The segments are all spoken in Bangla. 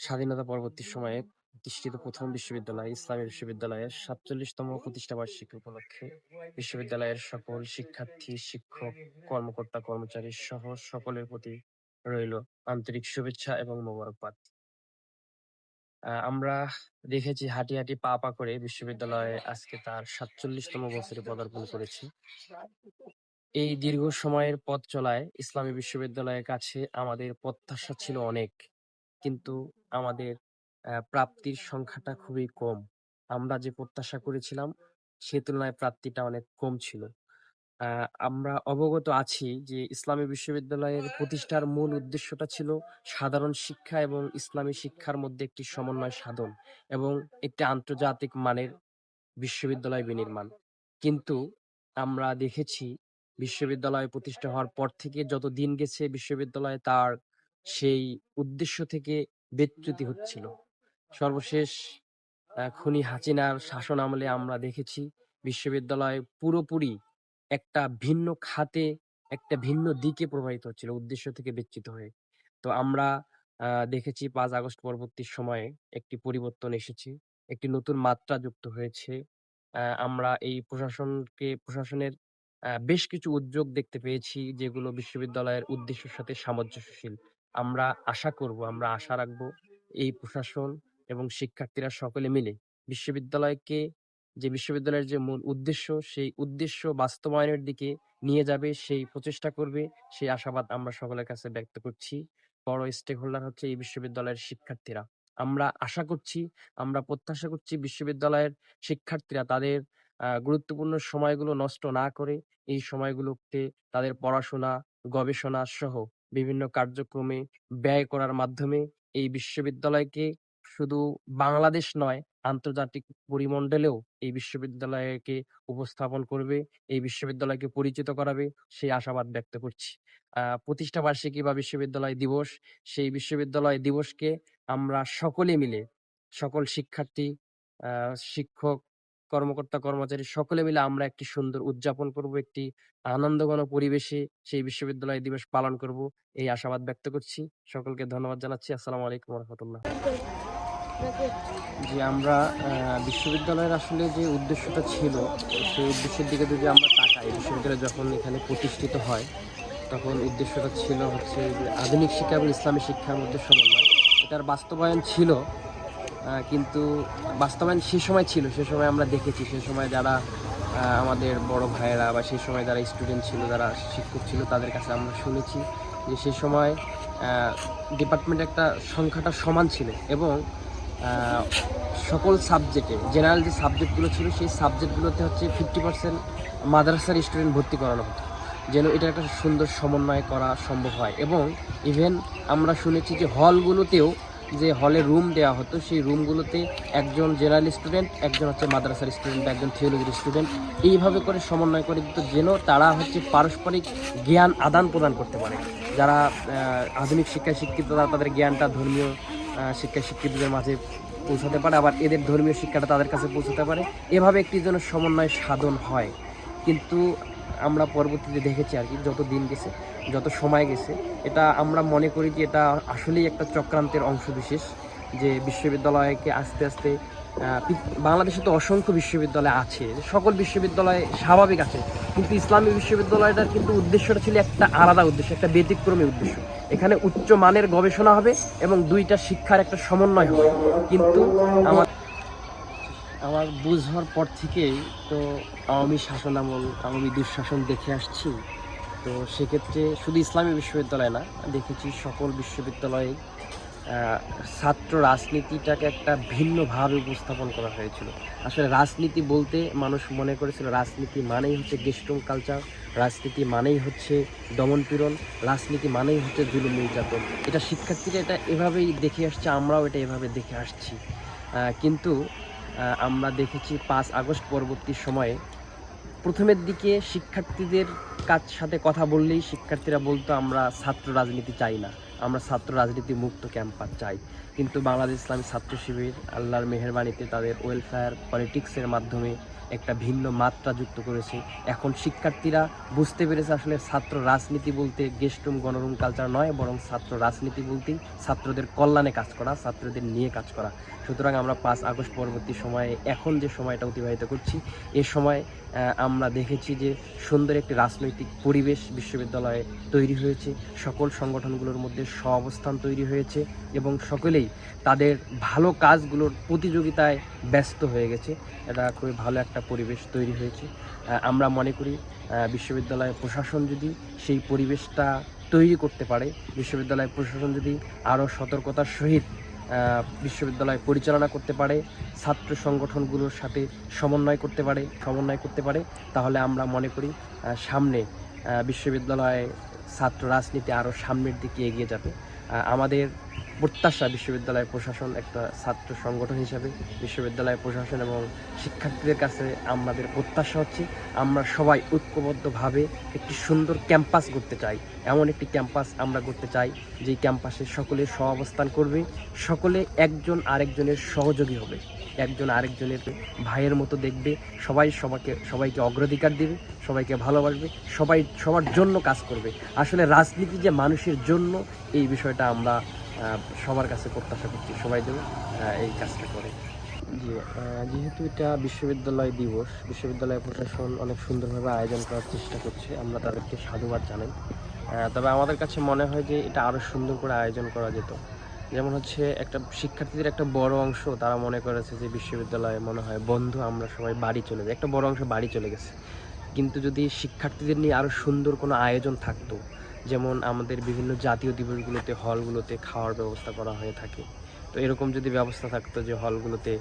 স্বাধীনতা পরবর্তী সময়ে প্রতিষ্ঠিত প্রথম বিশ্ববিদ্যালয় ইসলামী বিশ্ববিদ্যালয়ের সাতচল্লিশতম প্রতিষ্ঠা বার্ষিকী উপলক্ষে বিশ্ববিদ্যালয়ের সকল শিক্ষার্থী শিক্ষক কর্মকর্তা কর্মচারী সহ সকলের প্রতি রইল আন্তরিক শুভেচ্ছা এবং মোবারকবাদ। আহ, আমরা দেখেছি হাঁটি হাঁটি পা পা করে বিশ্ববিদ্যালয়ে আজকে তার সাতচল্লিশতম বছরে পদার্পণ করেছে। এই দীর্ঘ সময়ের পথ চলায় ইসলামী বিশ্ববিদ্যালয়ের কাছে আমাদের প্রত্যাশা ছিল অনেক। কিন্তু আমাদের প্রাপ্তির সংখ্যাটা খুবই কম। আমরা যে প্রত্যাশা করেছিলাম, সে তুলনায় প্রাপ্তিটা অনেক কম ছিল। আমরা অবগত আছি যে ইসলামী বিশ্ববিদ্যালয়ের প্রতিষ্ঠার মূল উদ্দেশ্যটা ছিল সাধারণ শিক্ষা এবং ইসলামী শিক্ষার মধ্যে একটি সমন্বয় সাধন এবং একটি আন্তর্জাতিক মানের বিশ্ববিদ্যালয় বিনির্মাণ। কিন্তু আমরা দেখেছি বিশ্ববিদ্যালয় প্রতিষ্ঠা হওয়ার পর থেকে যত দিন গেছে বিশ্ববিদ্যালয় তার সেই উদ্দেশ্য থেকে বিচ্যুতি হচ্ছিল। সর্বশেষ খুনি হাসিনার শাসন আমলে আমরা দেখেছি, বিশ্ববিদ্যালয় পুরোপুরি একটা ভিন্ন খাতে, একটা ভিন্ন দিকে প্রবাহিত হচ্ছিল, উদ্দেশ্য থেকে বিচ্যুত হয়ে। তো আমরা দেখেছি পাঁচ আগস্ট পরবর্তী সময়ে একটি পরিবর্তন এসেছে, একটি নতুন মাত্রা যুক্ত হয়েছে। আমরা এই প্রশাসনকে, প্রশাসনের বেশ কিছু উদ্যোগ দেখতে পেয়েছি, যেগুলো বিশ্ববিদ্যালয়ের উদ্দেশ্যের সাথে সামঞ্জস্যশীল। আমরা আশা করব, আমরা আশা রাখব এই প্রশাসন এবং শিক্ষার্থীরা সকলে মিলে বিশ্ববিদ্যালয়কে, যে বিশ্ববিদ্যালয়ের যে মূল উদ্দেশ্য, সেই উদ্দেশ্য বাস্তবায়নের দিকে নিয়ে যাবে, সেই প্রচেষ্টা করবে, সেই আশাবাদ আমরা সকলের কাছে ব্যক্ত করছি। বড় স্টেক হোল্ডার হচ্ছে এই বিশ্ববিদ্যালয়ের শিক্ষার্থীরা। আমরা আশা করছি, আমরা প্রত্যাশা করছি বিশ্ববিদ্যালয়ের শিক্ষার্থীরা তাদের গুরুত্বপূর্ণ সময়গুলো নষ্ট না করে, এই সময়গুলোতে তাদের পড়াশোনা, গবেষণা সহ বিভিন্ন কার্যক্রমে ব্যয় করার মাধ্যমে এই বিশ্ববিদ্যালয়কে শুধু বাংলাদেশ নয়, আন্তর্জাতিক পরিমণ্ডলেও এই বিশ্ববিদ্যালয়কে উপস্থাপন করবে, এই বিশ্ববিদ্যালয়কে পরিচিত করাবে সেই আশাবাদ ব্যক্ত করছি। প্রতিষ্ঠা বার্ষিকী বা বিশ্ববিদ্যালয় দিবস, সেই বিশ্ববিদ্যালয় দিবসকে আমরা সকলে মিলে, সকল শিক্ষার্থী শিক্ষক কর্মকর্তা, কর্মচারী সকলে মিলে আমরা একটি সুন্দর উদযাপন করব, একটি আনন্দঘন পরিবেশে সেই বিশ্ববিদ্যালয় দিবস পালন করব, এই আশাবাদ ব্যক্ত করছি। সকলকে ধন্যবাদ জানাচ্ছি। আসসালামু আলাইকুম রহমতুল্লাহ যে আমরা বিশ্ববিদ্যালয়ের আসলে যে উদ্দেশ্যটা ছিল, সেই উদ্দেশ্যের দিকে যদি আমরা তাকাই, বিশ্ববিদ্যালয় যখন এখানে প্রতিষ্ঠিত হয়, তখন উদ্দেশ্যটা ছিল হচ্ছে আধুনিক শিক্ষা এবং ইসলামী শিক্ষার মধ্যে সমন্বয়। এটার বাস্তবায়ন ছিল কিন্তু বাস্তবায়ন সে সময় ছিল, সে সময় আমরা দেখেছি, সে সময় যারা আমাদের বড় ভাইয়েরা বা সে সময় যারা স্টুডেন্ট ছিল, যারা শিক্ষক ছিল, তাদের কাছে আমরা শুনেছি যে সে সময় ডিপার্টমেন্ট একটা সংখ্যাটা সমান ছিল এবং সকল সাবজেক্টে জেনারেল যে সাবজেক্টগুলো ছিল, সেই সাবজেক্টগুলোতে হচ্ছে ফিফটি পার্সেন্ট মাদ্রাসার স্টুডেন্ট ভর্তি করানো হতো। যেন এটা একটা সুন্দর সমন্বয় করা সম্ভব হয় এবং ইভেন আমরা শুনেছি যে হলগুলোতেও যে হলে রুম দেওয়া হতো, সেই রুমগুলোতে একজন জেনারেল স্টুডেন্ট, একজন হচ্ছে মাদ্রাসার স্টুডেন্ট একজন থিওলজির স্টুডেন্ট, এইভাবে করে সমন্বয় করে দিত যেন তারা হচ্ছে পারস্পরিক জ্ঞান আদান প্রদান করতে পারে। যারা আধুনিক শিক্ষায় শিক্ষিত, তারা তাদের জ্ঞানটা ধর্মীয় শিক্ষায় শিক্ষিতদের মাঝে পৌঁছাতে পারে, আবার এদের ধর্মীয় শিক্ষাটা তাদের কাছে পৌঁছাতে পারে। এভাবে একটি যেন সমন্বয় সাধন হয়। কিন্তু আমরা পরবর্তীতে দেখেছি আর কি, যত দিন গেছে, যত সময় গেছে, এটা আমরা মনে করি যে এটা আসলেই একটা চক্রান্তের অংশ বিশেষ যে বিশ্ববিদ্যালয়কে আস্তে আস্তে বাংলাদেশে তো অসংখ্য বিশ্ববিদ্যালয় আছে, সকল বিশ্ববিদ্যালয় স্বাভাবিক আছে, কিন্তু ইসলামী বিশ্ববিদ্যালয়টার কিন্তু উদ্দেশ্যটা ছিল একটা আলাদা উদ্দেশ্য, একটা ব্যতিক্রমী উদ্দেশ্য। এখানে উচ্চ মানের গবেষণা হবে এবং দুইটা শিক্ষার একটা সমন্বয় হবে। কিন্তু আমার আমার বুঝ হওয়ার পর থেকেই তো আওয়ামী শাসন আমল, আওয়ামী দুঃশাসন দেখে আসছি। তো সেক্ষেত্রে শুধু ইসলামী বিশ্ববিদ্যালয় না দেখেছি সকল বিশ্ববিদ্যালয়ে ছাত্র রাজনীতিটাকে একটা ভিন্নভাবে উপস্থাপন করা হয়েছিল। আসলে রাজনীতি বলতে মানুষ মনে করেছিল, রাজনীতি মানেই হচ্ছে গেস্টুম কালচার, রাজনীতি মানেই হচ্ছে দমনপীড়ন রাজনীতি মানেই হচ্ছে জুলুম নির্যাতন। এটা শিক্ষার্থীরা এটা এভাবেই দেখে আসছে, আমরাও এটা এভাবে দেখে আসছি। কিন্তু আমরা দেখেছি পাঁচ আগস্ট পরবর্তী সময়ে। প্রথমের দিকে শিক্ষার্থীদের কাজ সাথে কথা বললেই শিক্ষার্থীরা বলতো, আমরা ছাত্র রাজনীতি চাই না। আমরা ছাত্র রাজনীতি মুক্ত ক্যাম্পাস চাই। কিন্তু বাংলাদেশ ইসলামী ছাত্র শিবির আল্লাহর মেহেরবানিতে তাদের ওয়েলফেয়ার পলিটিক্সের মাধ্যমে একটা ভিন্ন মাত্রা যুক্ত করেছে। এখন শিক্ষার্থীরা বুঝতে পেরেছে আসলে ছাত্র রাজনীতি বলতে গেস্টরুম গণরুম কালচার নয়, বরং ছাত্র রাজনীতি বলতেই ছাত্রদের কল্যাণে কাজ করা, ছাত্রদের নিয়ে কাজ করা। সুতরাং আমরা পাঁচ আগস্ট পরবর্তী সময়ে, এখন যে সময়টা অতিবাহিত করছি, এ সময় আমরা দেখেছি যে সুন্দর একটি রাজনৈতিক পরিবেশ বিশ্ববিদ্যালয়ে তৈরি হয়েছে। সকল সংগঠনগুলোর মধ্যে সহাবস্থান তৈরি হয়েছে এবং সকলেই তাদের ভালো কাজগুলোর প্রতিযোগিতায় ব্যস্ত হয়ে গেছে। এটা খুবই ভালো একটা পরিবেশ তৈরি হয়েছে। আমরা মনে করি বিশ্ববিদ্যালয় প্রশাসন যদি সেই পরিবেশটা তৈরি করতে পারে বিশ্ববিদ্যালয় প্রশাসন যদি আরও সতর্কতার সহিত বিশ্ববিদ্যালয় পরিচালনা করতে পারে, ছাত্র সংগঠনগুলোর সাথে সমন্বয় করতে পারে, সমন্বয় করতে পারে, তাহলে আমরা মনে করি সামনে বিশ্ববিদ্যালয়ে ছাত্র রাজনীতি আরও সামনের দিকে এগিয়ে যাবে। আমাদের প্রত্যাশা বিশ্ববিদ্যালয় প্রশাসন একটা ছাত্র সংগঠন হিসাবে বিশ্ববিদ্যালয় প্রশাসন এবং শিক্ষার্থীদের কাছে আমাদের প্রত্যাশা হচ্ছে আমরা সবাই ঐক্যবদ্ধভাবে একটি সুন্দর ক্যাম্পাস করতে চাই। এমন একটি ক্যাম্পাস আমরা করতে চাই, যেই ক্যাম্পাসে সকলে সহাবস্থান করবে, সকলে একজন আরেকজনের সহযোগী হবে। একজন আরেকজনের ভাইয়ের মতো দেখবে, সবাই সবাইকে সবাইকে অগ্রাধিকার দেবে, সবাইকে ভালোবাসবে, সবাই সবার জন্য কাজ করবে। আসলে রাজনীতি যে মানুষের জন্য, এই বিষয়টা আমরা সবার কাছে প্রত্যাশা করছি সবাই যেন এই কাজটা করে। জি যেহেতু এটা বিশ্ববিদ্যালয় দিবস, বিশ্ববিদ্যালয় প্রশাসন অনেক সুন্দরভাবে আয়োজন করার চেষ্টা করছে, আমরা তাদেরকে সাধুবাদ জানাই। তবে আমাদের কাছে মনে হয় যে এটা আরও সুন্দর করে আয়োজন করা যেত। যেমন হচ্ছে একটা শিক্ষার্থীদের একটা বড় অংশ, তারা মনে করেছে যে বিশ্ববিদ্যালয়ে মনে হয় বন্ধু, আমরা সবাই বাড়ি চলে যাই। একটা বড় অংশ বাড়ি চলে গেছে। কিন্তু যদি শিক্ষার্থীদের নিয়ে আরও সুন্দর কোনো আয়োজন থাকতো যেমন আমাদের বিভিন্ন জাতীয় দিবসগুলোতে, হলগুলোতে খাওয়ার ব্যবস্থা করা হয়ে থাকে। তো এরকম যদি ব্যবস্থা থাকতো যে হলগুলোতে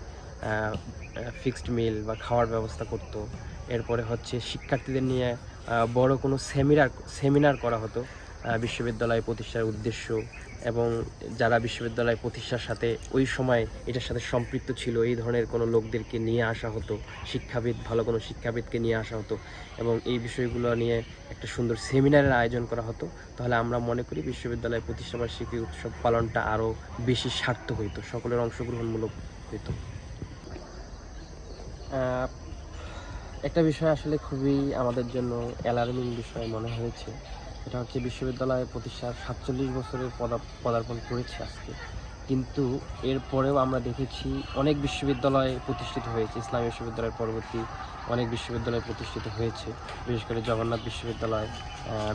ফিক্সড মিল বা খাওয়ার ব্যবস্থা করতো, এরপরে হচ্ছে শিক্ষার্থীদের নিয়ে বড় কোনো সেমিনার সেমিনার করা হতো। বিশ্ববিদ্যালয় প্রতিষ্ঠার উদ্দেশ্য এবং যারা বিশ্ববিদ্যালয় প্রতিষ্ঠার সাথে ওই সময় এটার সাথে সম্পৃক্ত ছিল, এই ধরনের কোনো লোকদেরকে নিয়ে আসা হতো, শিক্ষাবিদ, ভালো কোনো শিক্ষাবিদকে নিয়ে আসা হতো এবং এই বিষয়গুলো নিয়ে একটা সুন্দর সেমিনারের আয়োজন করা হতো, তাহলে আমরা মনে করি বিশ্ববিদ্যালয় প্রতিষ্ঠাবার্ষিকী উৎসব পালনটা আরও বেশি সার্থক হইতো, সকলের অংশগ্রহণমূলক হইতো। একটা বিষয় আসলে খুবই আমাদের জন্য অ্যালার্মিং বিষয় মনে হয়েছে। এটা হচ্ছে বিশ্ববিদ্যালয় প্রতিষ্ঠার সাতচল্লিশ বছরের পদা- পদার্পণ করেছে আজকে। কিন্তু এরপরেও আমরা দেখেছি অনেক বিশ্ববিদ্যালয় প্রতিষ্ঠিত হয়েছে, ইসলামী বিশ্ববিদ্যালয়ের পরবর্তী অনেক বিশ্ববিদ্যালয় প্রতিষ্ঠিত হয়েছে, বিশেষ করে জগন্নাথ বিশ্ববিদ্যালয়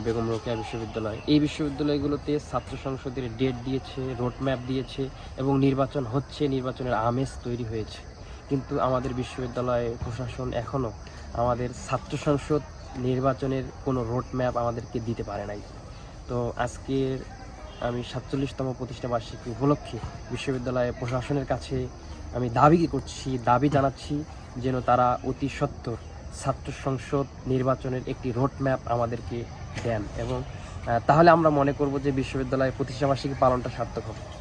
বেগম রোকেয়া বিশ্ববিদ্যালয়। এই বিশ্ববিদ্যালয়গুলোতে ছাত্র সংসদের ডেট দিয়েছে, রোডম্যাপ দিয়েছে এবং নির্বাচন হচ্ছে, নির্বাচনের আমেজ তৈরি হয়েছে। কিন্তু আমাদের বিশ্ববিদ্যালয় প্রশাসন এখনও আমাদের ছাত্র সংসদ নির্বাচনের কোনো রোডম্যাপ আমাদেরকে দিতে পারে নাই। তো আজকের আমি সাতচল্লিশতম প্রতিষ্ঠা বার্ষিকী উপলক্ষে বিশ্ববিদ্যালয় প্রশাসনের কাছে আমি দাবি করছি, দাবি জানাচ্ছি যেন তারা অতি সত্বর ছাত্র সংসদ নির্বাচনের একটি রোডম্যাপ আমাদেরকে দেন এবং তাহলে আমরা মনে করব যে বিশ্ববিদ্যালয় প্রতিষ্ঠা বার্ষিকী পালনটা সার্থক হবে।